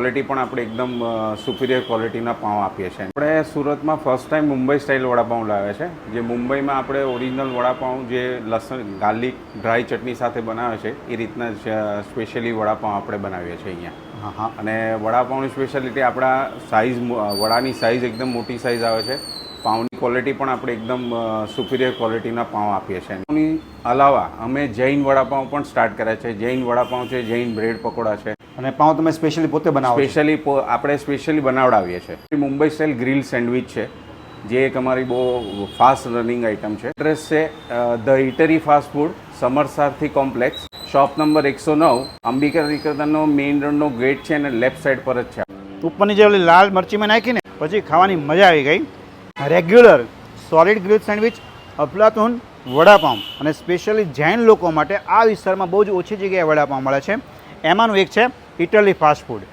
Quality પણ આપણે એકદમ સુપિરિયર ક્વોલિટીના પાઉં આપીએ છીએ. આપણે સુરતમાં first time Mumbai style vada pav લાવ્યા છે જે મુંબઈમાં આપણે ઓરિજિનલ વડાપાઉં જે લસણ ગાર્લિક ડ્રાય ચટણી સાથે બનાવે છે એ રીતના સ્પેશિયલી વડાપાઉં આપણે બનાવીએ છીએ અહીંયા. હા અને વડાપાઉંની સ્પેશિયાલિટી આપણા સાઇઝ વડાની સાઇઝ એકદમ મોટી સાઇઝ આવે છે. પાઉંની ક્વોલિટી પણ આપણે એકદમ સુપિરિયર ક્વોલિટીના પાઉં આપીએ છીએ. એની અલાવા અમે જૈન વડાપાઉં પણ સ્ટાર્ટ કર્યા છે. જૈન વડાપાઉં છે જૈન બ્રેડ પકોડા છે. અને પાઉં તમે સ્પેશિયલી પોતે બનાવો સ્પેશિયલી આપણે સ્પેશિયલી બનાવડાવીએ છીએ. મુંબઈ સ્ટાઇલ ગ્રીલ સેન્ડવિચ છે જે એક અમારી બહુ ફાસ્ટ રનિંગ આઇટમ છે. એડ્રેસ છે ધ ઇટરી ફાસ્ટ ફૂડ સમરસારથી કોમ્પ્લેક્સ શોપ નંબર એકસો નવ અંબિકા નિકેતનનો મેઇન રોડનો ગેટ છે અને લેફ્ટ સાઈડ પર જ છે. ઉપરની જે લાલ મરચી મેં નાખીને પછી ખાવાની મજા આવી ગઈ. રેગ્યુલર સોલિડ ગ્રીલ સેન્ડવિચ અફલાતુન, વડાપાઉં અને સ્પેશિયલી જૈન લોકો માટે આ વિસ્તારમાં બહુ જ ઓછી જગ્યાએ વડાપાઉં મળે છે. એમાંનું એક છે ઇટલી ફાસ્ટ ફૂડ